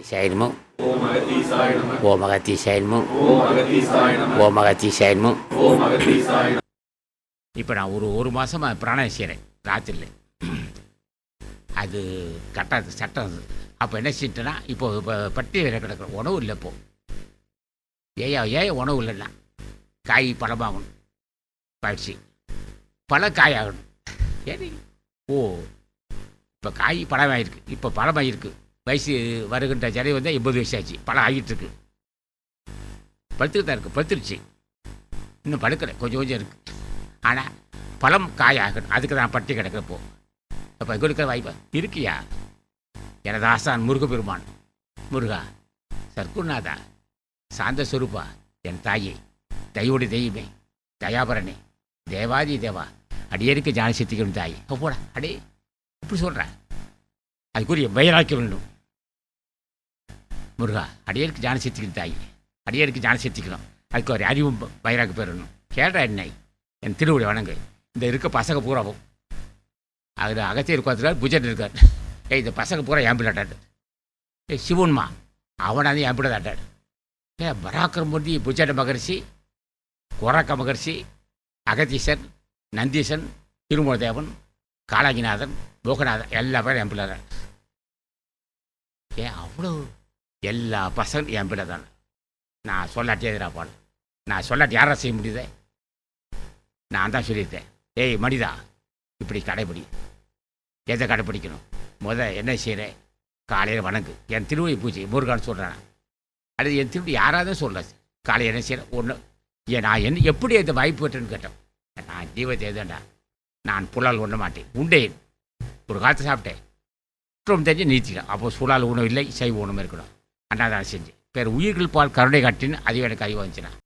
அகத்தீசாய நமோ ஓம் அகத்தீசாய நம ஓம் அகத்தீசாய நமோ ஓம் அகத்தீசாய நம ஓம் அகத்தீசாய நமோ ஓம் அகத்தீசாய நம இப்போ நான் ஒரு ஒரு மாதமாக பிராணம் செய்கிறேன் ராத்திரியில் அது கட்டாது சட்டம் அது அப்போ என்ன செஞ்சுட்டேன்னா இப்போ இப்போ பட்டி வேற கிடக்கிற உணவு இல்லை இப்போ ஏயா ஏன் உணவு இல்லைன்னா காய் பழமாகணும் பயிற்சி பழ காய் ஆகணும் ஏடி ஓ இப்போ காய் பழமாயிருக்கு இப்போ பழமாயிருக்கு வயசு வருகின்ற ஜனவரி வந்து எண்பது வயசு ஆச்சு. பழம் ஆகிட்டு இருக்கு பழுத்துட்டு தான் இருக்கு. படுத்துருச்சு. இன்னும் படுக்கலை. கொஞ்சம் கொஞ்சம் இருக்கு. ஆனால் பழம் காயாகணும். அதுக்கு தான் பட்டி கிடக்கிறப்போ. அப்போ கொடுக்குற வாய்ப்பா இருக்கியா? எனது ஆசான் முருகப்பெருமான். முருகா சர்க்குநாதா சாந்த சுரூபா என் தாயே தயவுடி தெய்வமே தயாபரணே தேவாதி தேவா அடியருக்கு ஞான தாய். போடா அடே இப்படி சொல்கிறேன் அதுக்குரிய வயலாக்கி வேண்டும். முருகா அடியருக்கு ஜான சித்திக்கணும் தாய். அடியருக்கு ஜான சித்திக்கணும் அதுக்கு ஒரு அறிவும் வயிறாக்கு பெறணும். கேட்டா என்ன? என் திருவிழி வணங்கு. இந்த இருக்க பசங்க பூராவும் அதில் அகத்தியர் உட்காந்துருக்கார் புஜன் இருக்கார். ஏய் இந்த பசங்க பூரா என் ஏ ஏய் சிவன்மா அவனாவது என் பிள்ளை தாட்டாடு ஏ பராக்கிரமூர்த்தி புஜட மகரிஷி கொரக்க மகரிஷி அகதீசன் நந்தீசன் திருமூலதேவன் காலாகிநாதன் போகநாதன் எல்லா பேரும் என் ஏன் அவ்வளோ எல்லா பசங்க என் பிள்ளை தான். நான் சொல்லாட்டியே பாடு நான் சொல்லாட்டி யாரா செய்ய முடியுதே? நான் தான் சொல்லியிருக்கேன். ஏய் மனிதா இப்படி கடைப்பிடி எதை கடைப்பிடிக்கணும் முத என்ன செய்கிறேன் காலையில் வணங்கு. என் திருவடி பூஜை முருகான்னு சொல்கிறேன் அது என் திருவடி யாராவது சொல்ல காலையில் என்ன செய்கிறேன் ஒன்று ஏன் நான் என்ன எப்படி இந்த வாய்ப்பு பெற்றேன்னு கேட்டேன். நான் தீபத்தை எதுண்டா நான் புலால் உண்ண மாட்டேன். உண்டேன். ஒரு காலத்தை சாப்பிட்டேன். குற்றம் தெரிஞ்சு நீச்சிட்டேன். அப்போ சுழால் உணவு இல்லை சைவ உணவு இருக்கணும். அண்ணாதான் செஞ்சு பேர் உயிர்கள் பால் கருணை காட்டின்னு அது எனக்கு அறிவு வந்துச்சுன்னா